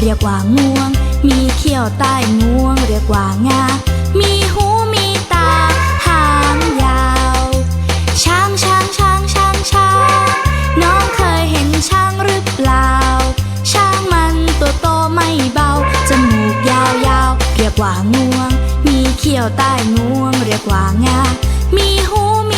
เรียกว่างวง มีเขี้ยวใต้งวง เรียกว่างา มีหูมีตา หางยาว ช้างช้างช้างช้างช้างน้องเคยเห็นช้างหรือเปล่า ช้างมันตัวโตไม่เบา จมูกยาวยาว เรียกว่างวง มีเขี้ยวใต้งวง เรียกว่างา มีหูมี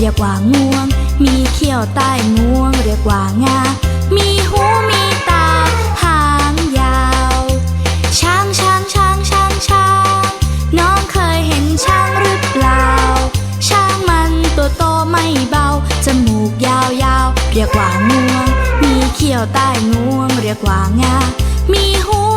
เรียกว่างวง มีเขี้ยวใต้งวง เรียกว่างา มีหูมีตา หางยาว ช้างช้างช้างช้างช้างน้องเคยเห็นช้างหรือเปล่า ช้างมันตัวโตไม่เบา จมูกยาวยาวเรียกว่างวง มีเขี้ยวใต้งวง เรียกว่างา มีหู